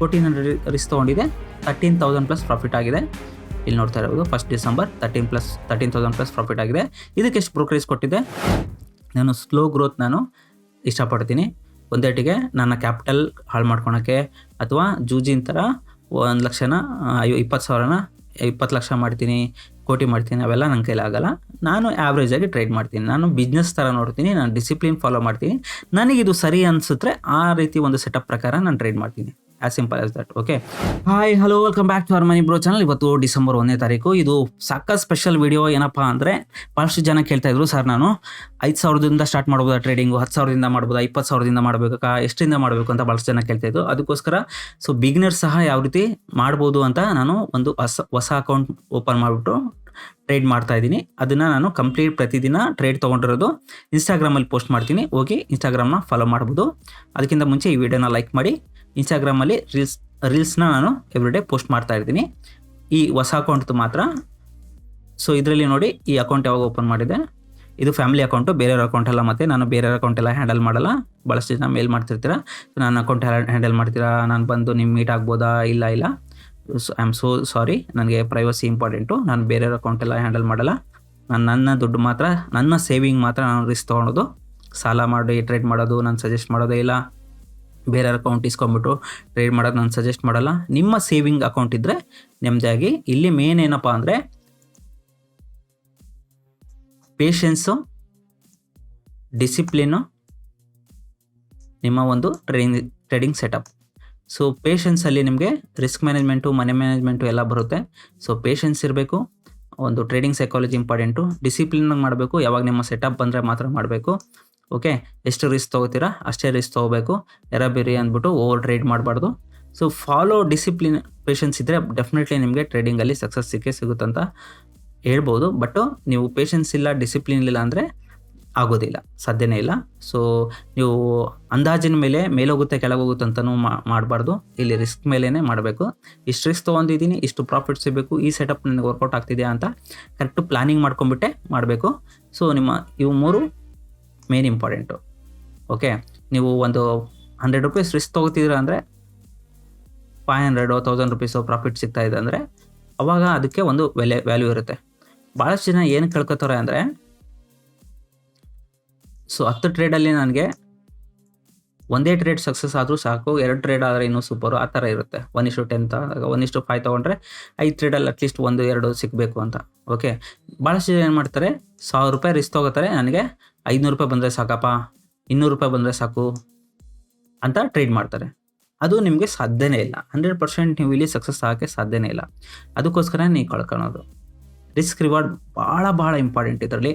Fourteen hundred risk ತೊಗೊಂಡಿದೆ. Thirteen thousand plus profit ಆಗಿದೆ. ಇಲ್ಲಿ ನೋಡ್ತಾ ಇರೋದು first December thirteen plus thirteen thousand plus profit ಆಗಿದೆ. ಇದಕ್ಕೆ ಎಷ್ಟು ಬ್ರೋಕರೇಜ್ ಕೊಟ್ಟಿದೆ? ನಾನು ಸ್ಲೋ ಗ್ರೋತ್ ನಾನು ಇಷ್ಟಪಡ್ತೀನಿ. ಒಂದೇಟಿಗೆ ನನ್ನ ಕ್ಯಾಪಿಟಲ್ ಹಾಳು ಮಾಡ್ಕೊಳಕ್ಕೆ ಅಥವಾ ಜೂಜಿನ ಥರ ಒಂದು ಲಕ್ಷನ ಐವ ಇಪ್ಪತ್ತು ಸಾವಿರನ, ಇಪ್ಪತ್ತು ಲಕ್ಷ ಮಾಡ್ತೀನಿ, ಕೋಟಿ ಮಾಡ್ತೀನಿ, ಅವೆಲ್ಲ ನನ್ನ ಕೈಲಿ ಆಗಲ್ಲ. ನಾನು ಆ್ಯಾವ್ರೇಜ್ ಆಗಿ ಟ್ರೇಡ್ ಮಾಡ್ತೀನಿ. ನಾನು ಬಿಸ್ನೆಸ್ ಥರ ನೋಡ್ತೀನಿ, ನಾನು ಡಿಸಿಪ್ಲಿನ್ ಫಾಲೋ ಮಾಡ್ತೀನಿ. ನನಗಿದು ಸರಿ ಅನಿಸಿದ್ರೆ ಆ ರೀತಿ ಒಂದು ಸೆಟಪ್ ಪ್ರಕಾರ ನಾನು ಟ್ರೇಡ್ ಮಾಡ್ತೀನಿ. As simple as that okay hi hello welcome back to our money bro channel ಇವತ್ತು ಡಿಸೆಂಬರ್ ಒಂದನೇ ತಾರೀಕು. ಇದು ಸಾಕ ಸ್ಪೆಷಲ್ ವಿಡಿಯೋ ಏನಪ್ಪ ಅಂದರೆ ಭಾಳಷ್ಟು ಜನ ಕೇಳ್ತಾ ಇದ್ರು, ಸರ್, ನಾನು ಐದು ಸಾವಿರದಿಂದ ಸ್ಟಾರ್ಟ್ ಮಾಡ್ಬೋದಾ ಟ್ರೇಡಿಂಗು ಹತ್ತು ಸಾವಿರದಿಂದ ಮಾಡ್ಬೋದಾ? ಇಪ್ಪತ್ತು ಸಾವಿರದಿಂದ ಮಾಡಬೇಕಾ? ಎಷ್ಟರಿಂದ ಮಾಡಬೇಕು? ಅಂತ ಭಾಳಷ್ಟು ಜನ ಕೇಳ್ತಾ ಇದ್ರು. ಅದಕ್ಕೋಸ್ಕರ ಸೊ ಬಿಗ್ನರ್ ಸಹ ಯಾವ ರೀತಿ ಮಾಡ್ಬೋದು ಅಂತ ನಾನು ಒಂದು ಹೊಸ ಹೊಸ ಅಕೌಂಟ್ ಓಪನ್ ಮಾಡಿಬಿಟ್ಟು ಟ್ರೇಡ್ ಮಾಡ್ತಾ ಇದ್ದೀನಿ. ಅದನ್ನು ನಾನು ಕಂಪ್ಲೀಟ್ ಪ್ರತಿದಿನ ಟ್ರೇಡ್ ತೊಗೊಂಡಿರೋದು ಇನ್ಸ್ಟಾಗ್ರಾಮಲ್ಲಿ ಪೋಸ್ಟ್ ಮಾಡ್ತೀನಿ. ಹೋಗಿ ಇನ್ಸ್ಟಾಗ್ರಾಮ್ನ ಫಾಲೋ ಮಾಡ್ಬೋದು. ಅದಕ್ಕಿಂತ ಮುಂಚೆ ಈ ವಿಡಿಯೋನ ಲೈಕ್ ಮಾಡಿ. ಇನ್ಸ್ಟಾಗ್ರಾಮಲ್ಲಿ ರೀಲ್ಸ್ ರೀಲ್ಸ್ನ ನಾನು ಎವ್ರಿಡೇ ಪೋಸ್ಟ್ ಮಾಡ್ತಾ ಇರ್ತೀನಿ. ಈ ಹೊಸ ಅಕೌಂಟ್ದು ಮಾತ್ರ. ಸೊ ಇದರಲ್ಲಿ ನೋಡಿ ಈ ಅಕೌಂಟ್ ಯಾವಾಗ ಓಪನ್ ಮಾಡಿದೆ ಇದು ಫ್ಯಾಮಿಲಿ ಅಕೌಂಟು ಬೇರೆಯವ್ರ ಅಕೌಂಟ್ ಎಲ್ಲ ಮತ್ತೆ ನಾನು ಬೇರೆಯವ್ರ ಅಕೌಂಟ್ ಎಲ್ಲ ಹ್ಯಾಂಡಲ್ ಮಾಡಲ್ಲ. ಭಾಳಷ್ಟು ಜನ ಮೇಲ್ ಮಾಡ್ತಿರ್ತೀರಾ. ನನ್ನ ಅಕೌಂಟ್ ಹ್ಯಾಂಡಲ್ ಮಾಡ್ತೀರಾ? ನಾನು ಬಂದು ನಿಮ್ಮ ಮೀಟ್ ಆಗ್ಬೋದಾ? ಇಲ್ಲ ಇಲ್ಲ. ಐ ಆಮ್ ಸೋ ಸಾರಿ ನನಗೆ ಪ್ರೈವಸಿ ಇಂಪಾರ್ಟೆಂಟು ನಾನು ಬೇರೆಯವ್ರ ಅಕೌಂಟ್ ಎಲ್ಲ ಹ್ಯಾಂಡಲ್ ಮಾಡಲ್ಲ. ನಾನು ನನ್ನ ದುಡ್ಡು ಮಾತ್ರ, ನನ್ನ ಸೇವಿಂಗ್ ಮಾತ್ರ ನಾನು ರಿಸ್ಕ್ ತೊಗೊಳೋದು ಸಾಲ ಮಾಡಿ ಟ್ರೇಡ್ ಮಾಡೋದು, ನಾನು ಸಜೆಸ್ಟ್ ಮಾಡೋದೇ ಇಲ್ಲ. ಬೇರೆಯವ್ರ ಅಕೌಂಟ್ ಇಸ್ಕೊಂಬಿಟ್ಟು ಟ್ರೇಡ್ ಮಾಡೋದು ನಾನು ಸಜೆಸ್ಟ್ ಮಾಡಲ್ಲ. ನಿಮ್ಮ ಸೇವಿಂಗ್ ಅಕೌಂಟ್ ಇದ್ದರೆ ನೆಮ್ಮದಿಯಾಗಿ. ಇಲ್ಲಿ ಮೇನ್ ಏನಪ್ಪ ಅಂದರೆ ಪೇಷನ್ಸು ಡಿಸಿಪ್ಲಿನು ನಿಮ್ಮ ಒಂದು ಟ್ರೇಡಿಂಗ್ ಟ್ರೇಡಿಂಗ್ ಸೆಟಪ್ ಸೊ ಪೇಷನ್ಸಲ್ಲಿ ನಿಮಗೆ ರಿಸ್ಕ್ ಮ್ಯಾನೇಜ್ಮೆಂಟು ಮನಿ ಮ್ಯಾನೇಜ್ಮೆಂಟು ಎಲ್ಲ ಬರುತ್ತೆ. ಸೊ ಪೇಷನ್ಸ್ ಇರಬೇಕು. ಒಂದು ಟ್ರೇಡಿಂಗ್ ಸೈಕಾಲಜಿ ಇಂಪಾರ್ಟೆಂಟು ಡಿಸಿಪ್ಲಿನಾಗಿ ಮಾಡಬೇಕು. ಯಾವಾಗ ನಿಮ್ಮ ಸೆಟಪ್ ಬಂದರೆ ಮಾತ್ರ ಮಾಡಬೇಕು. ಓಕೆ? ಎಷ್ಟು ರಿಸ್ಕ್ ತೊಗೋತೀರಾ? ಅಷ್ಟೇ ರಿಸ್ಕ್ ತೊಗೋಬೇಕು. ಎರಬೇರಿ ಅಂದ್ಬಿಟ್ಟು ಓವರ್ ಟ್ರೇಡ್ ಮಾಡಬಾರ್ದು. ಸೊ ಫಾಲೋ ಡಿಸಿಪ್ಲಿನ್ ಪೇಷನ್ಸ್ ಇದ್ದರೆ ಡೆಫಿನೆಟ್ಲಿ ನಿಮಗೆ ಟ್ರೇಡಿಂಗಲ್ಲಿ ಸಕ್ಸಸ್ ಸಿಕ್ಕೇ ಸಿಗುತ್ತಂತ ಹೇಳ್ಬೋದು. ಬಟ್ ನೀವು ಪೇಷನ್ಸ್ ಇಲ್ಲ ಡಿಸಿಪ್ಲಿನ್ ಇಲ್ಲ ಅಂದರೆ ಆಗೋದಿಲ್ಲ. ಸಾಧ್ಯನೇ ಇಲ್ಲ. ಸೊ ನೀವು ಅಂದಾಜಿನ ಮೇಲೆ ಮೇಲೋಗುತ್ತೆ, ಕೆಳಗೋಗುತ್ತೆ ಅಂತಲೂ ಮಾಡಬಾರ್ದು. ಇಲ್ಲಿ ರಿಸ್ಕ್ ಮೇಲೇ ಮಾಡಬೇಕು. ಇಷ್ಟು ರಿಸ್ಕ್ ತೊಗೊಂಡಿದ್ದೀನಿ, ಇಷ್ಟು ಪ್ರಾಫಿಟ್ ಸಿಗಬೇಕು, ಈ ಸೆಟಪ್ ನನಗೆ ವರ್ಕೌಟ್ ಆಗ್ತಿದೆಯಾ ಅಂತ ಕರೆಕ್ಟು ಪ್ಲಾನಿಂಗ್ ಮಾಡ್ಕೊಂಬಿಟ್ಟೆ ಮಾಡಬೇಕು. ಸೊ ನಿಮ್ಮ ಇವು ಮೂರು ಮೇನ್ ಇಂಪಾರ್ಟೆಂಟು ಓಕೆ ನೀವು ಒಂದು ಹಂಡ್ರೆಡ್ ರುಪೀಸ್ ರಿಸ್ಕ್ ತೊಗೋತಿದ್ರ ಅಂದರೆ five hundred thousand rupees profit ಸಿಗ್ತಾ ಇದೆ ಅಂದರೆ ಅವಾಗ ಅದಕ್ಕೆ ಒಂದು ಬೆಲೆ ವ್ಯಾಲ್ಯೂ ಇರುತ್ತೆ. ಭಾಳಷ್ಟು ಜನ ಏನು ಕಳ್ಕೊತಾರೆ ಅಂದರೆ ಸೊ ಹತ್ತು ಟ್ರೇಡಲ್ಲಿ ನನಗೆ ಒಂದೇ ಟ್ರೇಡ್ ಸಕ್ಸಸ್ ಆದರೂ ಸಾಕು, ಎರಡು ಟ್ರೇಡ್ ಆದರೆ ಇನ್ನೂ ಸೂಪರು ಆ ಥರ ಇರುತ್ತೆ. ಒನ್ ಇಷ್ಟು ಟೆನ್ ಒನ್ ಇಷ್ಟು ಫೈವ್ ತೊಗೊಂಡ್ರೆ ಐದು ಟ್ರೇಡಲ್ಲಿ ಅಟ್ಲೀಸ್ಟ್ ಒಂದು, ಎರಡು ಸಿಗಬೇಕು ಅಂತ. ಓಕೆ ಭಾಳಷ್ಟು ಜನ ಏನು ಮಾಡ್ತಾರೆ, ಸಾವಿರ ರೂಪಾಯಿ ರಿಸ್ಕ್ ತೊಗೋತಾರೆ, ನನಗೆ ಐದುನೂರು ರೂಪಾಯಿ ಬಂದರೆ ಸಾಕಪ್ಪ, ಇನ್ನೂರು ರೂಪಾಯಿ ಬಂದರೆ ಸಾಕು ಅಂತ ಟ್ರೇಡ್ ಮಾಡ್ತಾರೆ. ಅದು ನಿಮಗೆ ಸಾಧ್ಯನೇ ಇಲ್ಲ. ಹಂಡ್ರೆಡ್ ಪರ್ಸೆಂಟ್ ನೀವು ಇಲ್ಲಿ ಸಕ್ಸಸ್ ಆಗೋಕ್ಕೆ ಸಾಧ್ಯನೇ ಇಲ್ಲ. ಅದಕ್ಕೋಸ್ಕರ ನೀವು ಕಳ್ಕೊಳೋದು ರಿಸ್ಕ್ ರಿವಾರ್ಡ್ ಭಾಳ ಭಾಳ ಇಂಪಾರ್ಟೆಂಟ್ ಇದರಲ್ಲಿ.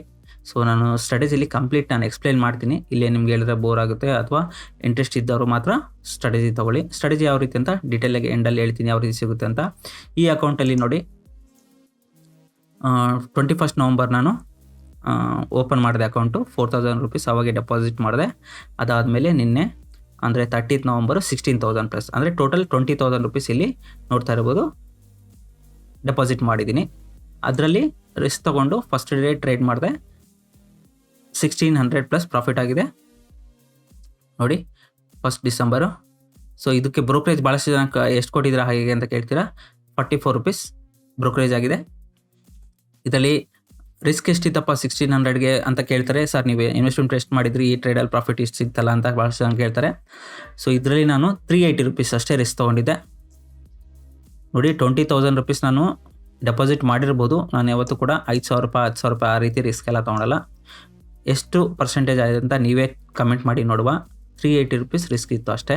ಸೊ ನಾನು ಸ್ಟಡೀಸಲ್ಲಿ ಕಂಪ್ಲೀಟ್ ನಾನು ಎಕ್ಸ್ಪ್ಲೈನ್ ಮಾಡ್ತೀನಿ. ಇಲ್ಲಿ ನಿಮ್ಗೆ ಹೇಳಿದ್ರೆ ಬೋರ್ ಆಗುತ್ತೆ ಅಥವಾ ಇಂಟ್ರೆಸ್ಟ್ ಇದ್ದವರು ಮಾತ್ರ ಸ್ಟ್ರಾಟಜಿ ತೊಗೊಳ್ಳಿ. ಸ್ಟ್ರಾಟಜಿ ಯಾವ ರೀತಿ ಅಂತ ಡೀಟೇಲಾಗಿ ಎಂಡಲ್ಲಿ ಹೇಳ್ತೀನಿ ಯಾವ ರೀತಿ ಸಿಗುತ್ತೆ ಅಂತ. ಈ ಅಕೌಂಟಲ್ಲಿ ನೋಡಿ ಟ್ವೆಂಟಿ ಫಸ್ಟ್ ನವಂಬರ್ ನಾನು ಓಪನ್ ಮಾಡಿದೆ ಅಕೌಂಟು ಫೋರ್ ತೌಸಂಡ್ ರುಪೀಸ್ ಅವಾಗೆ ಡೆಪಾಸಿಟ್ ಮಾಡಿದೆ. ಅದಾದಮೇಲೆ ನಿನ್ನೆ, ಅಂದರೆ thirtieth November sixteen thousand plus ಅಂದರೆ ಟೋಟಲ್ ಟ್ವೆಂಟಿ ತೌಸಂಡ್ ರುಪೀಸ್ ಇಲ್ಲಿ ನೋಡ್ತಾ ಇರ್ಬೋದು. ಡೆಪಾಸಿಟ್ ಮಾಡಿದ್ದೀನಿ. ಅದರಲ್ಲಿ ರಿಸ್ಕ್ ತೊಗೊಂಡು ಫಸ್ಟ್ ಡೇ ಟ್ರೇಡ್ ಮಾಡಿದೆ. ಸಿಕ್ಸ್ಟೀನ್ ಹಂಡ್ರೆಡ್ ಪ್ಲಸ್ ಪ್ರಾಫಿಟ್ ಆಗಿದೆ. ನೋಡಿ ಫಸ್ಟ್ ಡಿಸೆಂಬರು ಸೊ ಇದಕ್ಕೆ ಬ್ರೋಕ್ರೇಜ್ ಭಾಳಷ್ಟು ಜನ ಎಷ್ಟು ಕೊಟ್ಟಿದ್ದೀರಾ, ಹಾಗೆ ಅಂತ ಕೇಳ್ತೀರಾ? ಫಾರ್ಟಿ ಫೋರ್ ರುಪೀಸ್ ಬ್ರೋಕ್ರೇಜ್ ಆಗಿದೆ. ಇದರಲ್ಲಿ ರಿಸ್ಕ್ ಎಷ್ಟಿತ್ತಪ್ಪ ಸಿಕ್ಸ್ಟೀನ್ ಹಂಡ್ರೆಡ್ಗೆ ಅಂತ ಕೇಳ್ತಾರೆ, ಸರ್, ನೀವು ಇನ್ವೆಸ್ಟ್ಮೆಂಟ್ ಎಷ್ಟು ಮಾಡಿದ್ರಿ, ಈ ಟ್ರೇಡಲ್ಲಿ ಪ್ರಾಫಿಟ್ ಇಷ್ಟು ಸಿಗ್ತಲ್ಲ ಅಂತ ಭಾಳ ಜನ ಕೇಳ್ತಾರೆ. ಸೊ ಇದರಲ್ಲಿ ನಾನು ತ್ರೀ ಏಯ್ಟಿ ರುಪೀಸ್ ಅಷ್ಟೇ ರಿಸ್ಕ್ ತೊಗೊಂಡಿದ್ದೆ. ನೋಡಿ ಟ್ವೆಂಟಿ ತೌಸಂಡ್ ರುಪೀಸ್ ನಾನು ಡೆಪಾಸಿಟ್ ಮಾಡಿರ್ಬೋದು. ನಾನು ಯಾವತ್ತೂ ಕೂಡ ಐದು ಸಾವಿರ ರೂಪಾಯಿ, ಹತ್ತು ಸಾವಿರ ರೂಪಾಯಿ ಆ ರೀತಿ ರಿಸ್ಕ್ ಎಲ್ಲ ತೊಗೊಳಲ್ಲ ಎಷ್ಟು ಪರ್ಸೆಂಟೇಜ್ ಆಗಿದೆ ಅಂತ ನೀವೇ ಕಮೆಂಟ್ ಮಾಡಿ ನೋಡುವ. ತ್ರೀ ಏಯ್ಟಿ ರುಪೀಸ್ ರಿಸ್ಕ್ ಇತ್ತು ಅಷ್ಟೇ.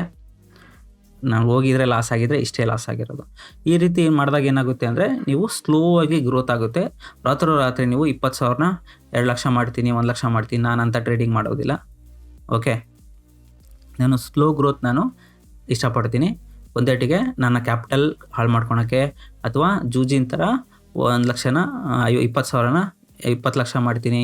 ನಾನು ಹೋಗಿದ್ರೆ ಲಾಸ್ ಆಗಿದ್ರೆ ಇಷ್ಟೇ ಲಾಸ್ ಆಗಿರೋದು. ಈ ರೀತಿ ಏನು ಮಾಡಿದಾಗ ಏನಾಗುತ್ತೆ ಅಂದರೆ ನೀವು ಸ್ಲೋ ಆಗಿ ಗ್ರೋತ್ ಆಗುತ್ತೆ. ರಾತ್ರಿ ನೀವು ಇಪ್ಪತ್ತು ಸಾವಿರನ ಎರಡು ಲಕ್ಷ ಮಾಡ್ತೀನಿ, ಒಂದು ಲಕ್ಷ ಮಾಡ್ತೀನಿ, ನಾನು ಅಂತ ಟ್ರೇಡಿಂಗ್ ಮಾಡೋದಿಲ್ಲ. ಓಕೆ ನಾನು ಸ್ಲೋ ಗ್ರೋತ್ ನಾನು ಇಷ್ಟಪಡ್ತೀನಿ. ಒಂದೇಟಿಗೆ ನನ್ನ ಕ್ಯಾಪಿಟಲ್ ಹಾಳು ಮಾಡ್ಕೊಳಕ್ಕೆ ಅಥವಾ ಜೂಜಿನ ಥರ ಒಂದು ಲಕ್ಷನ, ಅಯ್ಯೋ, ಇಪ್ಪತ್ತು ಸಾವಿರನ, ಇಪ್ಪತ್ತು ಲಕ್ಷ ಮಾಡ್ತೀನಿ,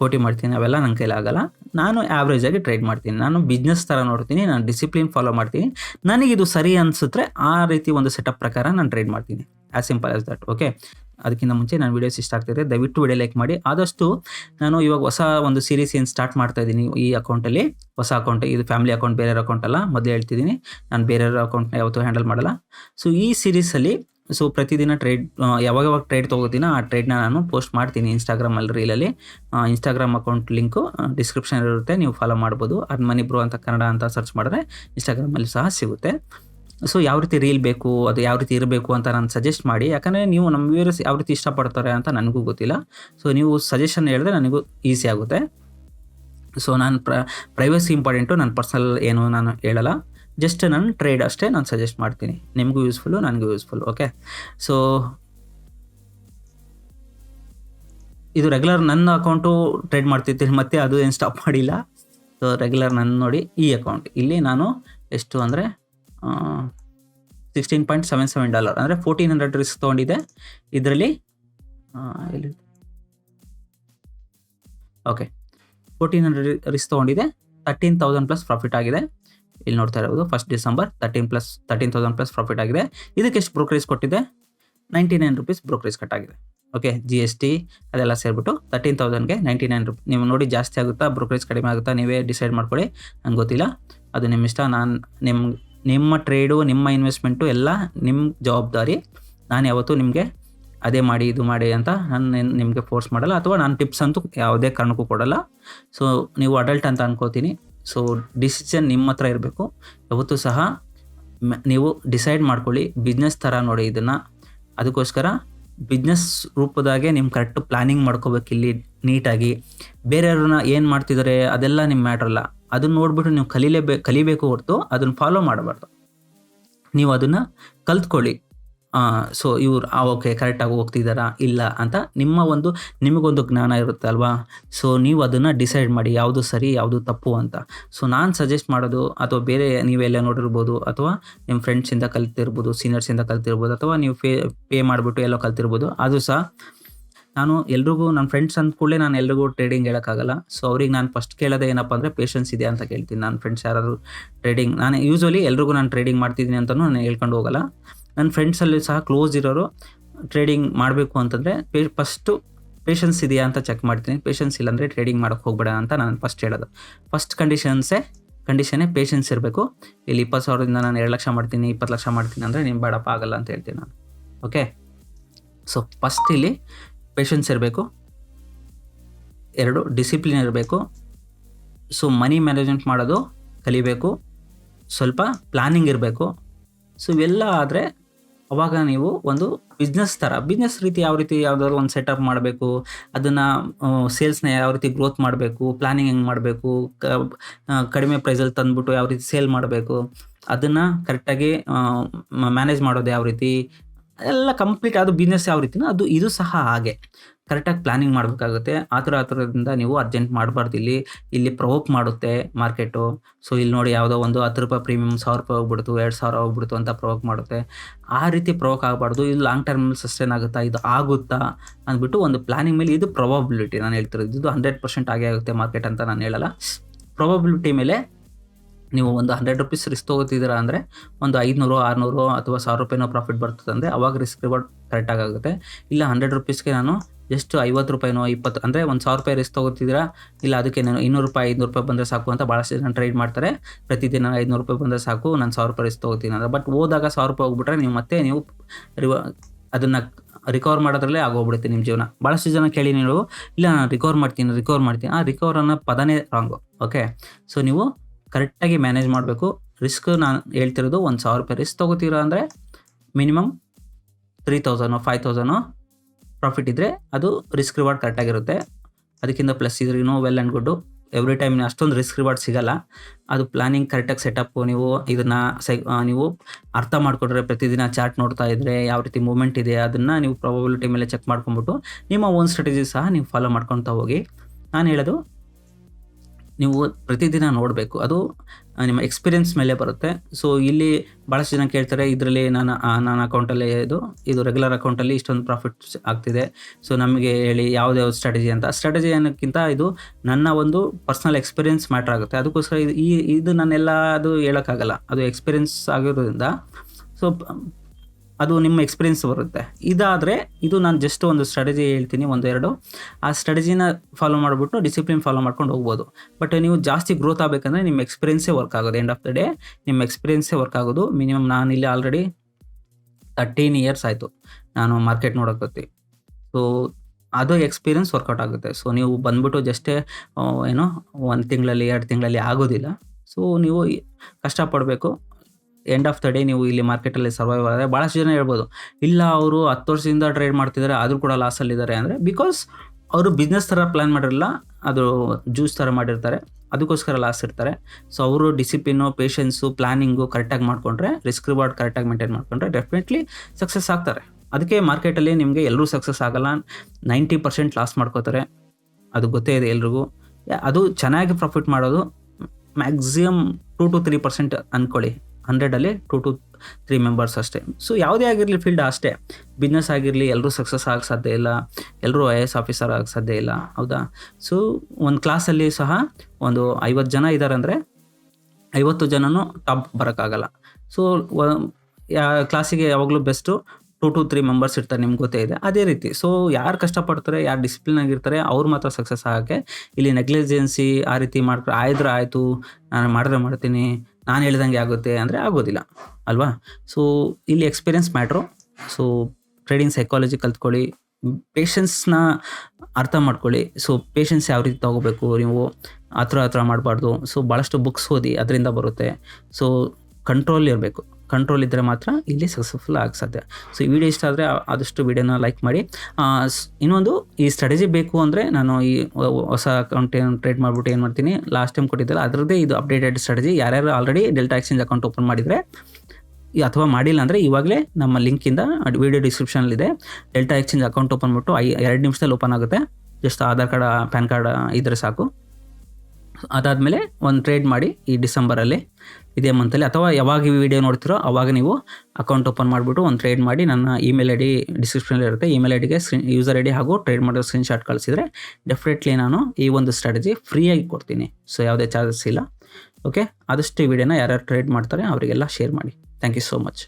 ಕೋಟಿ ಮಾಡ್ತೀನಿ, ಅವೆಲ್ಲ ನನ್ನ ಕೈಲಾಗಲ್ಲ. ನಾನು ಆ್ಯಾವ್ರೇಜ್ ಆಗಿ ಟ್ರೇಡ್ ಮಾಡ್ತೀನಿ. ನಾನು ಬಿಸ್ನೆಸ್ ಥರ ನೋಡ್ತೀನಿ, ನಾನು ಡಿಸಿಪ್ಲಿನ್ ಫಾಲೋ ಮಾಡ್ತೀನಿ. ನನಗಿದು ಸರಿ ಅನಿಸಿದ್ರೆ ಆ ರೀತಿ ಒಂದು ಸೆಟಪ್ ಪ್ರಕಾರ ನಾನು ಟ್ರೇಡ್ ಮಾಡ್ತೀನಿ. As simple as that okay ಅದಕ್ಕಿಂತ ಮುಂಚೆ ನಾನು ವೀಡಿಯೋಸ್ ಇಷ್ಟ ಆಗ್ತಿದೆ ದಯವಿಟ್ಟು ವಿಡಿಯೋ ಲೈಕ್ ಮಾಡಿ. ಆದಷ್ಟು ನಾನು ಇವಾಗ ಹೊಸ ಒಂದು ಸೀರೀಸ್ ಏನು ಸ್ಟಾರ್ಟ್ ಮಾಡ್ತಾ ಇದ್ದೀನಿ ಈ ಅಕೌಂಟಲ್ಲಿ ಹೊಸ ಅಕೌಂಟ್ ಇದು ಫ್ಯಾಮಿಲಿ ಅಕೌಂಟ್ ಬೇರೆಯವ್ರ ಅಕೌಂಟ್ ಅಲ್ಲ, ಮೊದಲೇ ಹೇಳ್ತಿದ್ದೀನಿ. ನಾನು ಬೇರೆಯವ್ರ ಅಕೌಂಟ್ನ ಯಾವತ್ತೂ ಹ್ಯಾಂಡಲ್ ಮಾಡಲ್ಲ. ಸೊ ಈ ಸೀರೀಸಲ್ಲಿ ಸೊ ಪ್ರತಿದಿನ ಟ್ರೇಡ್ ಯಾವಾಗ ಯಾವಾಗ ಟ್ರೇಡ್ ತೊಗೋತೀನೋ ಆ ಟ್ರೇಡ್ನ ನಾನು ಪೋಸ್ಟ್ ಮಾಡ್ತೀನಿ ಇನ್ಸ್ಟಾಗ್ರಾಮಲ್ಲಿ ರೀಲಲ್ಲಿ ಇನ್ಸ್ಟಾಗ್ರಾಮ್ ಅಕೌಂಟ್ ಲಿಂಕು ಡಿಸ್ಕ್ರಿಪ್ಷನ್ ಇರುತ್ತೆ, ನೀವು ಫಾಲೋ ಮಾಡ್ಬೋದು. ಅದು ಮನಿ ಬ್ರೋ ಅಂತ ಕನ್ನಡ ಅಂತ ಸರ್ಚ್ ಮಾಡಿದ್ರೆ ಇನ್ಸ್ಟಾಗ್ರಾಮಲ್ಲಿ ಸಹ ಸಿಗುತ್ತೆ. ಸೊ ಯಾವ ರೀತಿ ರೀಲ್ ಬೇಕು, ಅದು ಯಾವ ರೀತಿ ಇರಬೇಕು ಅಂತ ನಾನು ಸಜೆಸ್ಟ್ ಮಾಡಿ. ಯಾಕಂದರೆ ನೀವು ನಮ್ಮ ವ್ಯೂವರ್ಸ್ ಯಾವ ರೀತಿ ಇಷ್ಟಪಡ್ತಾರೆ ಅಂತ ನನಗೂ ಗೊತ್ತಿಲ್ಲ. ಸೊ ನೀವು ಸಜೆಷನ್ ಹೇಳಿದ್ರೆ ನನಗೂ ಈಸಿ ಆಗುತ್ತೆ. ಸೊ ನಾನು ಪ್ರ ಪ್ರೈವಸಿ ಇಂಪಾರ್ಟೆಂಟು ನನ್ನ ಪರ್ಸನಲ್ ಏನು ನಾನು ಹೇಳಲ್ಲ. ಜಸ್ಟ್ ನಾನು ಟ್ರೇಡ್ ಅಷ್ಟೇ ನಾನು ಸಜೆಸ್ಟ್ ಮಾಡ್ತೀನಿ. ನಿಮಗೂ ಯೂಸ್ಫುಲ್ಲು ನನಗೂ ಯೂಸ್ಫುಲ್ ಓಕೆ ಸೊ ಇದು ರೆಗ್ಯುಲರ್ ನನ್ನ ಅಕೌಂಟು ಟ್ರೇಡ್ ಮಾಡ್ತಿರ್ತೀನಿ, ಮತ್ತೆ ಅದು ಏನು ಸ್ಟಾಪ್ ಮಾಡಿಲ್ಲ. ಸೊ ರೆಗ್ಯುಲರ್ ನನ್ನ ನೋಡಿ ಈ ಅಕೌಂಟ್ ಇಲ್ಲಿ ನಾನು ಎಷ್ಟು ಅಂದರೆ sixteen point seven seven dollar ಅಂದರೆ ಫೋರ್ಟೀನ್ ಹಂಡ್ರೆಡ್ ರಿಸ್ಕ್ ತೊಗೊಂಡಿದೆ ಇದರಲ್ಲಿ ಓಕೆ ಫೋರ್ಟೀನ್ ಹಂಡ್ರೆಡ್ ರಿಸ್ಕ್ ತೊಗೊಂಡಿದೆ ತರ್ಟೀನ್ ತೌಸಂಡ್ ಪ್ಲಸ್ ಪ್ರಾಫಿಟ್ ಆಗಿದೆ. ಇಲ್ಲಿ ನೋಡ್ತಾ ಇರೋದು. First December thirteen plus thirteen thousand plus profit ಆಗಿದೆ. ಇದಕ್ಕೆ ಎಷ್ಟು ಬ್ರೋಕರೇಜ್ ಕೊಟ್ಟಿದೆ? Ninety nine rupees brokerage cut ಆಗಿದೆ. ಓಕೆ ಜಿ ಎಸ್ ಟಿ ಅದೆಲ್ಲ ಸೇರಿಬಿಟ್ಟು ತರ್ಟೀನ್ ತೌಸಂಡ್ಗೆ ನೈಂಟಿ ನೈನ್ ರುಪಿ ನೀವು ನೋಡಿ ಜಾಸ್ತಿ ಆಗುತ್ತಾ ಬ್ರೋಕರೇಜ್ ಕಡಿಮೆ ಆಗುತ್ತಾ, ನೀವೇ ಡಿಸೈಡ್ ಮಾಡ್ಕೊಳ್ಳಿ. ನಂಗೆ ಗೊತ್ತಿಲ್ಲ. ಅದು ನಿಮ್ಮ ಇಷ್ಟ. ನಾನು ನಿಮ್ಮ ನಿಮ್ಮ ಟ್ರೇಡು ನಿಮ್ಮ ಇನ್ವೆಸ್ಟ್ಮೆಂಟು ಎಲ್ಲ ನಿಮ್ಮ ಜವಾಬ್ದಾರಿ. ನಾನು ಯಾವತ್ತೂ ನಿಮಗೆ ಅದೇ ಮಾಡಿ, ಇದು ಮಾಡಿ ಅಂತ ನಾನು ನಿಮಗೆ ಫೋರ್ಸ್ ಮಾಡಲ್ಲ. ಅಥವಾ ನಾನು ಟಿಪ್ಸ್ ಅಂತೂ ಯಾವುದೇ ಕಾರಣಕ್ಕೂ ಕೊಡಲ್ಲ. ಸೊ ನೀವು ಅಡಲ್ಟ್ ಅಂತ ಅನ್ಕೋತೀನಿ. ಸೊ ಡಿಸಿಷನ್ ನಿಮ್ಮ ಹತ್ರ ಇರಬೇಕು. ಯಾವತ್ತೂ ಸಹ ನೀವು ಡಿಸೈಡ್ ಮಾಡ್ಕೊಳ್ಳಿ. ಬಿಸ್ನೆಸ್ ಥರ ನೋಡಿ ಇದನ್ನು. ಅದಕ್ಕೋಸ್ಕರ ಬಿಸ್ನೆಸ್ ರೂಪದಾಗೆ ನಿಮ್ಮ ಕರೆಕ್ಟ್ ಪ್ಲಾನಿಂಗ್ ಮಾಡ್ಕೋಬೇಕು ಇಲ್ಲಿ ನೀಟಾಗಿ. ಬೇರೆಯವ್ರನ್ನ ಏನು ಮಾಡ್ತಿದ್ದಾರೆ ಅದೆಲ್ಲ ನಿಮ್ಮ ಮ್ಯಾಟ್ರಲ್ಲ ಅದನ್ನ ನೋಡ್ಬಿಟ್ಟು ನೀವು ಕಲೀಲೇಬೇಕು ಕಲಿಬೇಕು ಹೊರತು ಅದನ್ನು ಫಾಲೋ ಮಾಡಬಾರ್ದು. ನೀವು ಅದನ್ನು ಕಲ್ತ್ಕೊಳ್ಳಿ. ಸೊ ಇವ್ರು, ಆ ಓಕೆ ಕರೆಕ್ಟಾಗಿ ಹೋಗ್ತಿದ್ದಾರಾ ಇಲ್ಲ, ಅಂತ ನಿಮ್ಮ ಒಂದು, ನಿಮಗೊಂದು ಜ್ಞಾನ ಇರುತ್ತೆ ಅಲ್ವಾ? ಸೊ ನೀವು ಅದನ್ನು ಡಿಸೈಡ್ ಮಾಡಿ ಯಾವುದು ಸರಿ, ಯಾವುದು ತಪ್ಪು ಅಂತ. ಸೊ ನಾನು ಸಜೆಸ್ಟ್ ಮಾಡೋದು, ಅಥವಾ ಬೇರೆ ನೀವೆಲ್ಲ ನೋಡಿರ್ಬೋದು, ಅಥವಾ ನಿಮ್ಮ ಫ್ರೆಂಡ್ಸಿಂದ ಕಲ್ತಿರ್ಬೋದು ಸೀನಿಯರ್ಸಿಂದ ಕಲ್ತಿರ್ಬೋದು, ಅಥವಾ ನೀವು ಪೇ ಪೇ ಮಾಡಿಬಿಟ್ಟು ಎಲ್ಲೋ ಕಲ್ತಿರ್ಬೋದು, ಅದು ಸಹ ನಾನು ಎಲ್ರಿಗೂ ನನ್ನ ಫ್ರೆಂಡ್ಸ್ ಅಂದ್ಕೂಡಲೇ ನಾನು ಎಲ್ರಿಗೂ ಟ್ರೇಡಿಂಗ್ ಹೇಳೋಕ್ಕಾಗಲ್ಲ. ಸೊ ಅವ್ರಿಗೆ ನಾನು ಫಸ್ಟ್ ಕೇಳೋದೇ ಏನಪ್ಪ ಅಂದರೆ ಪೇಷನ್ಸ್ ಇದೆ ಅಂತ ಕೇಳ್ತೀನಿ. ನನ್ನ ಫ್ರೆಂಡ್ಸ್ ಯಾರಾದರೂ ಟ್ರೇಡಿಂಗ್ ನಾನು ಯೂಶ್ವಲಿ ಎಲ್ರಿಗೂ ನಾನು ಟ್ರೇಡಿಂಗ್ ಮಾಡ್ತಿದ್ದೀನಿ ಅಂತಲೂ ನಾನು ಹೇಳ್ಕೊಂಡು ಹೋಗಲ್ಲ. ನನ್ನ ಫ್ರೆಂಡ್ಸಲ್ಲಿ ಸಹ ಕ್ಲೋಸ್ ಇರೋರು ಟ್ರೇಡಿಂಗ್ ಮಾಡಬೇಕು ಅಂತಂದರೆ ಪೇ ಫಸ್ಟು ಪೇಷನ್ಸ್ ಇದೆಯಾ ಅಂತ ಚೆಕ್ ಮಾಡ್ತೀನಿ. ಪೇಷನ್ಸ್ ಇಲ್ಲಾಂದರೆ ಟ್ರೇಡಿಂಗ್ ಮಾಡೋಕ್ಕೆ ಹೋಗ್ಬೇಡ ಅಂತ ನಾನು ಫಸ್ಟ್ ಹೇಳೋದು. ಫಸ್ಟ್ ಕಂಡೀಷನ್ಸೇ ಕಂಡೀಷನ್ನೇ ಪೇಷನ್ಸ್ ಇರಬೇಕು. ಇಲ್ಲಿ ಇಪ್ಪತ್ತು ಸಾವಿರದಿಂದ ನಾನು ಎರಡು ಲಕ್ಷ ಮಾಡ್ತೀನಿ, ಇಪ್ಪತ್ತು ಲಕ್ಷ ಮಾಡ್ತೀನಿ ಅಂದರೆ ನಿಮ್ಮ ಬೇಡಪ್ಪ, ಆಗಲ್ಲ ಅಂತ ಹೇಳ್ತೀನಿ ನಾನು. ಓಕೆ ಸೊ ಫಸ್ಟ್ ಇಲ್ಲಿ ಪೇಷನ್ಸ್ ಇರಬೇಕು. ಎರಡು ಡಿಸಿಪ್ಲಿನ್ ಇರಬೇಕು. ಸೊ ಮನಿ ಮ್ಯಾನೇಜ್ಮೆಂಟ್ ಮಾಡೋದು ಕಲಿಬೇಕು. ಸ್ವಲ್ಪ ಪ್ಲಾನಿಂಗ್ ಇರಬೇಕು. ಸೊ ಇವೆಲ್ಲ ಆದರೆ ಅವಾಗ ನೀವು ಒಂದು ಬಿಸ್ನೆಸ್ ಥರ ಬಿಸ್ನೆಸ್ ರೀತಿ ಯಾವ ರೀತಿ ಯಾವುದಾದ್ರು ಒಂದು ಸೆಟಪ್ ಮಾಡಬೇಕು, ಅದನ್ನು ಸೇಲ್ಸ್ನ ಯಾವ ರೀತಿ ಗ್ರೋತ್ ಮಾಡಬೇಕು ಪ್ಲಾನಿಂಗ್ ಹೆಂಗೆ ಮಾಡಬೇಕು ಕಡಿಮೆ ಪ್ರೈಸಲ್ಲಿ ತಂದುಬಿಟ್ಟು ಯಾವ ರೀತಿ ಸೇಲ್ ಮಾಡಬೇಕು, ಅದನ್ನು ಕರೆಕ್ಟಾಗಿ ಮ್ಯಾನೇಜ್ ಮಾಡೋದು ಯಾವ ರೀತಿ, ಎಲ್ಲ ಕಂಪ್ಲೀಟ್ ಅದು ಬಿಸ್ನೆಸ್ ಯಾವ ರೀತಿನೋ ಅದು, ಇದು ಸಹ ಹಾಗೆ. ಕರೆಕ್ಟಾಗಿ ಪ್ಲಾನಿಂಗ್ ಮಾಡಬೇಕಾಗುತ್ತೆ. ಆ ಥರ, ಆ ಥರದಿಂದ ನೀವು ಅರ್ಜೆಂಟ್ ಮಾಡಬಾರ್ದು. ಇಲ್ಲಿ ಇಲ್ಲಿ ಪ್ರವೋಕ್ ಮಾಡುತ್ತೆ ಮಾರ್ಕೆಟು. ಸೊ, ಇಲ್ಲಿ ನೋಡಿ ಯಾವುದೋ ಒಂದು ಹತ್ತು ರೂಪಾಯಿ ಪ್ರೀಮಿಯಮ್ ಸಾವಿರ ರೂಪಾಯಿ ಹೋಗ್ಬಿಡ್ತು, ಎರಡು ಸಾವಿರ ಹೋಗ್ಬಿಡ್ತು ಅಂತ ಪ್ರವೋಕ್ ಮಾಡುತ್ತೆ. ಆ ರೀತಿ ಪ್ರವೋಕ್ ಆಗಬಾರ್ದು. ಇದು ಲಾಂಗ್ ಟರ್ಮಲ್ಲಿ ಸಸ್ಟೈನ್ ಆಗುತ್ತಾ, ಇದು ಆಗುತ್ತಾ ಅಂದ್ಬಿಟ್ಟು ಒಂದು ಪ್ಲಾನಿಂಗ್ ಮೇಲೆ ಇದು ಪ್ರೊಬಬಿಲಿಟಿ ನಾನು ಹೇಳ್ತಿರೋದು. ಇದು ಹಂಡ್ರೆಡ್ ಪರ್ಸೆಂಟ್ ಆಗೇ ಆಗುತ್ತೆ ಮಾರ್ಕೆಟ್ ಅಂತ ನಾನು ಹೇಳಲ್ಲ. ಪ್ರೊಬಬಿಲಿಟಿ ಮೇಲೆ ನೀವು ಒಂದು ಹಂಡ್ರೆಡ್ ರುಪೀಸ್ ರಿಸ್ಕ್ ತೊಗೋತಿದ್ದೀರಾ ಅಂದರೆ ಒಂದು ಐದುನೂರು, ಆರುನೂರು ಅಥವಾ ಸಾವಿರ ರೂಪಾಯಿನೋ ಪ್ರಾಫಿಟ್ ಬರ್ತದೆ ಅಂದರೆ ಅವಾಗ ರಿಸ್ಕ್ ರಿವಾರ್ಡ್ ಕರೆಕ್ಟಾಗಿ ಆಗುತ್ತೆ. ಇಲ್ಲ, ಹಂಡ್ರೆಡ್ ರುಪೀಸ್ಗೆ ನಾನು ಎಷ್ಟು ಐವತ್ತು ರೂಪಾಯಿನೋ ಇಪ್ಪತ್ತು, ಅಂದರೆ ಒಂದು ಸಾವಿರ ರೂಪಾಯಿ ರಿಸ್ಕ್ ತೊಗೋತಿದ್ದೀರಾ? ಇಲ್ಲ, ಅದಕ್ಕೆ ನಾನು ಇನ್ನೂರು ರೂಪಾಯಿ, ಐದುನೂರು ರೂಪಾಯಿ ಬಂದರೆ ಸಾಕು ಅಂತ ಭಾಳಷ್ಟು ಜನ ಟ್ರೈಡ್ ಮಾಡ್ತಾರೆ. ಪ್ರತಿದಿನ ಐದುನೂರು ರೂಪಾಯಿ ಬಂದರೆ ಸಾಕು, ನಾನು ಸಾವಿರ ರೂಪಾಯಿ ರಿಸ್ಕ್ ತೊಗೋತೀನಿ ಅಂದರೆ ಬಟ್ ಹೋದಾಗ ಸಾವಿರ ರೂಪಾಯಿ ಹೋಗ್ಬಿಟ್ರೆ ನೀವು ಮತ್ತೆ ನೀವು ರಿವ, ಅದನ್ನು ರಿಕವರ್ ಮಾಡೋದ್ರಲ್ಲೇ ಆಗೋಗ್ಬಿಡುತ್ತೆ ನಿಮ್ಮ ಜೀವನ. ಭಾಳಷ್ಟು ಜನ ಕೇಳಿ ನೀವು ಇಲ್ಲ, ನಾನು ರಿಕವರ್ ಮಾಡ್ತೀನಿ ರಿಕವರ್ ಮಾಡ್ತೀನಿ. ಆ ರಿಕವರ್ ಅನ್ನೋ ಪದನೇ ರಾಂಗು ಓಕೆ ಸೊ ನೀವು ಕರೆಕ್ಟಾಗಿ ಮ್ಯಾನೇಜ್ ಮಾಡಬೇಕು. ರಿಸ್ಕ್ ನಾನು ಹೇಳ್ತಿರೋದು ಒಂದು ಸಾವಿರ ರೂಪಾಯಿ ರಿಸ್ಕ್ ತೊಗೋತೀರಾ ಅಂದರೆ, minimum three thousand five thousand profit ಇದ್ದರೆ ಅದು ರಿಸ್ಕ್ ರಿವಾರ್ಡ್ ಕರೆಕ್ಟಾಗಿರುತ್ತೆ ಅದಕ್ಕಿಂತ ಪ್ಲಸ್ ಇದ್ರೆ well and good every time ಅಷ್ಟೊಂದು ರಿಸ್ಕ್ ರಿವಾರ್ಡ್ ಸಿಗಲ್ಲ. ಅದು ಪ್ಲಾನಿಂಗ್ ಕರೆಕ್ಟಾಗಿ ಸೆಟಪ್ ನೀವು ಇದನ್ನು ಸೈ ನೀವು ಅರ್ಥ ಮಾಡಿಕೊಂಡ್ರೆ ಪ್ರತಿದಿನ ಚಾರ್ಟ್ ನೋಡ್ತಾ ಇದ್ದರೆ ಯಾವ ರೀತಿ ಮೂಮೆಂಟ್ ಇದೆ ಅದನ್ನು ನೀವು ಪ್ರಾಬಬಿಲಿಟಿ ಮೇಲೆ ಚೆಕ್ ಮಾಡ್ಕೊಂಬಿಟ್ಟು ನಿಮ್ಮ ಓನ್ ಸ್ಟ್ರಾಟಜಿ ಸಹ ನೀವು ಫಾಲೋ ಮಾಡ್ಕೊತಾ ಹೋಗಿ. ನಾನು ಹೇಳೋದು ನೀವು ಪ್ರತಿದಿನ ನೋಡಬೇಕು. ಅದು ನಿಮ್ಮ ಎಕ್ಸ್ಪೀರಿಯನ್ಸ್ ಮೇಲೆ ಬರುತ್ತೆ. ಸೊ ಇಲ್ಲಿ ಭಾಳಷ್ಟು ಜನ ಕೇಳ್ತಾರೆ, ಇದರಲ್ಲಿ ನಾನು ನನ್ನ ಅಕೌಂಟಲ್ಲಿ ಇದು ಇದು ರೆಗ್ಯುಲರ್ ಅಕೌಂಟಲ್ಲಿ ಇಷ್ಟೊಂದು ಪ್ರಾಫಿಟ್ ಆಗ್ತಿದೆ. ಸೊ ನಮಗೆ ಹೇಳಿ ಯಾವ್ದು ಯಾವ್ದು ಸ್ಟ್ರಾಟಜಿ ಅಂತ. ಸ್ಟ್ರಾಟಜಿ ಅನ್ನೋಕ್ಕಿಂತ ಇದು ನನ್ನ ಒಂದು ಪರ್ಸ್ನಲ್ ಎಕ್ಸ್ಪೀರಿಯೆನ್ಸ್ ಮ್ಯಾಟ್ರ್ ಆಗುತ್ತೆ. ಅದಕ್ಕೋಸ್ಕರ ಇದು ಈ, ಇದು ನಾನೆಲ್ಲ ಅದು ಹೇಳೋಕ್ಕಾಗಲ್ಲ. ಅದು ಎಕ್ಸ್ಪೀರಿಯನ್ಸ್ ಆಗಿರೋದ್ರಿಂದ. ಸೊ ಅದು ನಿಮ್ಮ ಎಕ್ಸ್ಪೀರಿಯನ್ಸ್ ಬರುತ್ತೆ. ಇದಾದರೆ ಇದು ನಾನು ಜಸ್ಟ್ ಒಂದು ಸ್ಟ್ರಾಟಜಿ ಹೇಳ್ತೀನಿ, ಒಂದು ಎರಡು. ಆ ಸ್ಟ್ರಾಟಜಿನ ಫಾಲೋ ಮಾಡಿಬಿಟ್ಟು ಡಿಸಿಪ್ಲಿನ್ ಫಾಲೋ ಮಾಡ್ಕೊಂಡು ಹೋಗ್ಬೋದು. ಬಟ್ ನೀವು ಜಾಸ್ತಿ ಗ್ರೋತ್ ಆಗಬೇಕಂದ್ರೆ ನಿಮ್ಮ ಎಕ್ಸ್ಪೀರಿಯನ್ಸೇ ವರ್ಕ್ ಆಗೋದು. ಎಂಡ್ ಆಫ್ ದ ಡೇ ನಿಮ್ಮ ಎಕ್ಸ್ಪೀರಿಯನ್ಸೇ ವರ್ಕ್ ಆಗೋದು. ಮಿನಿಮಮ್ ನಾನು ಇಲ್ಲಿ ಆಲ್ರೆಡಿ ತರ್ಟೀನ್ ಇಯರ್ಸ್ ಆಯಿತು. ನಾನು ಮಾರ್ಕೆಟ್ ನೋಡೋಕತ್ತಿ ಸೊ ಅದು ಎಕ್ಸ್ಪೀರಿಯನ್ಸ್ ವರ್ಕೌಟ್ ಆಗುತ್ತೆ. ಸೊ ನೀವು ಬಂದ್ಬಿಟ್ಟು ಜಸ್ಟೇ ಏನೋ, ಒಂದು ತಿಂಗಳಲ್ಲಿ, ಎರಡು ತಿಂಗಳಲ್ಲಿ ಆಗೋದಿಲ್ಲ. ಸೊ ನೀವು ಕಷ್ಟಪಡಬೇಕು. ಎಂಡ್ ಆಫ್ ದ ಡೇ ನೀವು ಇಲ್ಲಿ ಮಾರ್ಕೆಟಲ್ಲಿ ಸರ್ವೈವ್ ಆದರೆ ಭಾಳಷ್ಟು ಜನ ಹೇಳ್ಬೋದು, ಇಲ್ಲ ಅವರು ಹತ್ತು ವರ್ಷದಿಂದ ಟ್ರೇಡ್ ಮಾಡ್ತಿದ್ದಾರೆ, ಆದರೂ ಕೂಡ ಲಾಸಲ್ಲಿದ್ದಾರೆ ಅಂದರೆ ಬಿಕಾಸ್ ಅವರು ಬಿಸ್ನೆಸ್ ಥರ ಪ್ಲ್ಯಾನ್ ಮಾಡಿರಲ್ಲ, ಅದು ಜ್ಯೂಸ್ ಥರ ಮಾಡಿರ್ತಾರೆ, ಅದಕ್ಕೋಸ್ಕರ ಲಾಸ್ ಇರ್ತಾರೆ. ಸೊ ಅವರು ಡಿಸಿಪ್ಲಿನು ಪೇಷನ್ಸು ಪ್ಲ್ಯಾನಿಂಗು ಕರೆಕ್ಟಾಗಿ ಮಾಡಿಕೊಂಡ್ರೆ ರಿಸ್ಕ್ ರಿವಾರ್ಡ್ ಕರೆಕ್ಟಾಗಿ ಮೇಂಟೈನ್ ಮಾಡಿಕೊಂಡ್ರೆ ಡೆಫಿನೆಟ್ಲಿ ಸಕ್ಸಸ್ ಆಗ್ತಾರೆ. ಅದಕ್ಕೆ ಮಾರ್ಕೆಟಲ್ಲಿ ನಿಮಗೆ ಎಲ್ಲರೂ ಸಕ್ಸಸ್ ಆಗಲ್ಲ ನೈಂಟಿ ಪರ್ಸೆಂಟ್ ಲಾಸ್ ಮಾಡ್ಕೋತಾರೆ. ಅದು ಗೊತ್ತೇ ಇದೆ ಎಲ್ರಿಗೂ. ಅದು ಚೆನ್ನಾಗಿ ಪ್ರಾಫಿಟ್ ಮಾಡೋದು maximum two two three percent ಅಂದ್ಕೊಳ್ಳಿ ಹಂಡ್ರೆಡಲ್ಲಿ ಟೂ ಟು ತ್ರೀ ಮೆಂಬರ್ಸ್ ಅಷ್ಟೇ. ಸೊ ಯಾವುದೇ ಆಗಿರಲಿ ಫೀಲ್ಡ್ ಅಷ್ಟೇ. ಬಿಸ್ನೆಸ್ ಆಗಿರಲಿ ಎಲ್ಲರೂ ಸಕ್ಸಸ್ ಆಗಕ್ಕೆ ಸಾಧ್ಯ ಇಲ್ಲ. ಎಲ್ಲರೂ ಐ ಎ ಎಸ್ ಆಫೀಸರ್ ಆಗಕ್ಕೆ ಸಾಧ್ಯ ಇಲ್ಲ. ಹೌದಾ? ಸೊ ಒಂದು ಕ್ಲಾಸಲ್ಲಿ ಸಹ ಒಂದು ಐವತ್ತು ಜನ ಇದ್ದಾರೆ ಅಂದರೆ ಐವತ್ತು ಜನನೂ ಟಾಪ್ ಬರೋಕ್ಕಾಗಲ್ಲ. ಸೊ ಕ್ಲಾಸಿಗೆ ಯಾವಾಗಲೂ best two two three members ಇರ್ತಾರೆ ನಿಮ್ಗೆ ಗೊತ್ತೇ ಇದೆ. ಅದೇ ರೀತಿ ಸೊ ಯಾರು ಕಷ್ಟಪಡ್ತಾರೆ, ಯಾರು ಡಿಸಿಪ್ಲಿನ್ ಆಗಿರ್ತಾರೆ, ಅವ್ರು ಮಾತ್ರ ಸಕ್ಸಸ್ ಆಗೋಕ್ಕೆ. ಇಲ್ಲಿ ನೆಗ್ಲಿಜೆನ್ಸಿ ಆ ರೀತಿ ಮಾಡ್ತಾರೆ ಆಯ್ದ್ರೆ ಆಯಿತು, ನಾನು ಮಾಡಿದ್ರೆ ಮಾಡ್ತೀನಿ ನಾನು ಹೇಳಿದಂಗೆ ಆಗುತ್ತೆ ಅಂದರೆ ಆಗೋದಿಲ್ಲ, ಅಲ್ವಾ? ಸೊ ಇಲ್ಲಿ experience matter so trading psychology ಕಲ್ತ್ಕೊಳ್ಳಿ ಪೇಷನ್ಸ್ನ ಅರ್ಥ ಮಾಡ್ಕೊಳ್ಳಿ. ಸೊ ಪೇಷನ್ಸ್ ಯಾವ ರೀತಿ ತಗೋಬೇಕು ನೀವು? ಹತ್ರ ಹತ್ರ ಮಾಡಬಾರ್ದು. ಸೊ ಭಾಳಷ್ಟು ಬುಕ್ಸ್ ಓದಿ ಅದರಿಂದ ಬರುತ್ತೆ. ಸೊ ಕಂಟ್ರೋಲ್ ಇರಬೇಕು. ಕಂಟ್ರೋಲ್ ಇದ್ದರೆ ಮಾತ್ರ ಇಲ್ಲಿ ಸಕ್ಸಸ್ಫುಲ್ ಆಗಿ ಸಾಧ್ಯ. ಸೊ ಈ ವಿಡಿಯೋ ಇಷ್ಟ ಆದರೆ ಆದಷ್ಟು ವಿಡಿಯೋನ ಲೈಕ್ ಮಾಡಿ. ಇನ್ನೊಂದು, ಈ ಸ್ಟ್ರಾಟಜಿ ಬೇಕು ಅಂದರೆ ನಾನು ಈ ಹೊಸ ಅಕೌಂಟ್ ಏನು ಟ್ರೇಡ್ ಮಾಡಿಬಿಟ್ಟು ಏನು ಮಾಡ್ತೀನಿ? ಲಾಸ್ಟ್ ಟೈಮ್ ಕೊಟ್ಟಿದ್ದಲ್ಲ, ಅದರದ್ದೇ ಇದು ಅಪ್ಡೇಟೆಡ್ ಸ್ಟ್ರಾಟಜಿ ಯಾರ್ಯಾರು already Delta Exchange account open ಮಾಡಿದರೆ ಅಥವಾ ಮಾಡಿಲ್ಲ ಅಂದರೆ ಇವಾಗಲೇ ನಮ್ಮ ಲಿಂಕಿಂದ ವಿಡಿಯೋ ಡಿಸ್ಕ್ರಿಪ್ಷನಲ್ಲಿದೆ ಡೆಲ್ಟಾ ಎಕ್ಸ್ಚೇಂಜ್ ಅಕೌಂಟ್ ಓಪನ್ ಬಿಟ್ಟು ಐ, ಎರಡು ನಿಮಿಷದಲ್ಲಿ ಓಪನ್ ಆಗುತ್ತೆ. Just Aadhaar card, PAN card ಇದ್ದರೆ ಸಾಕು. ಅದಾದಮೇಲೆ ಒಂದು ಟ್ರೇಡ್ ಮಾಡಿ ಈ ಡಿಸೆಂಬರಲ್ಲಿ ಇದೇ ಮಂತಲ್ಲಿ ಅಥವಾ ಯಾವಾಗ ಈ ವಿಡಿಯೋ ನೋಡ್ತಿರೋ ಅವಾಗ ನೀವು ಅಕೌಂಟ್ ಓಪನ್ ಮಾಡಿಬಿಟ್ಟು ಒಂದು ಟ್ರೇಡ್ ಮಾಡಿ ನನ್ನ ಇಮೇಲ್ ಐ ಡಿ ಡಿಸ್ಕ್ರಿಪ್ಷನಲ್ಲಿ ಇರುತ್ತೆ. ಇಮೇಲ್ ಐ ಡಿಗೆ ಸ್ಕ್ರೀನ್ ಯೂಸರ್ ಐ ಡಿ ಹಾಗೂ ಟ್ರೇಡ್ ಮಾಡೋ ಸ್ಕ್ರೀನ್ಶಾಟ್ ಕಳಿಸಿದರೆ ಡೆಫಿನೆಟ್ಲಿ ನಾನು ಈ ಒಂದು ಸ್ಟ್ರಾಟಜಿ ಫ್ರೀಯಾಗಿ ಕೊಡ್ತೀನಿ. ಸೊ ಯಾವುದೇ ಚಾರ್ಜಸ್ ಇಲ್ಲ. ಓಕೆ ಆದಷ್ಟು ಈ ವಿಡಿಯೋನ ಯಾರ್ಯಾರು ಟ್ರೇಡ್ ಮಾಡ್ತಾರೆ, ಅವರಿಗೆಲ್ಲ ಶೇರ್ ಮಾಡಿ. Thank you so much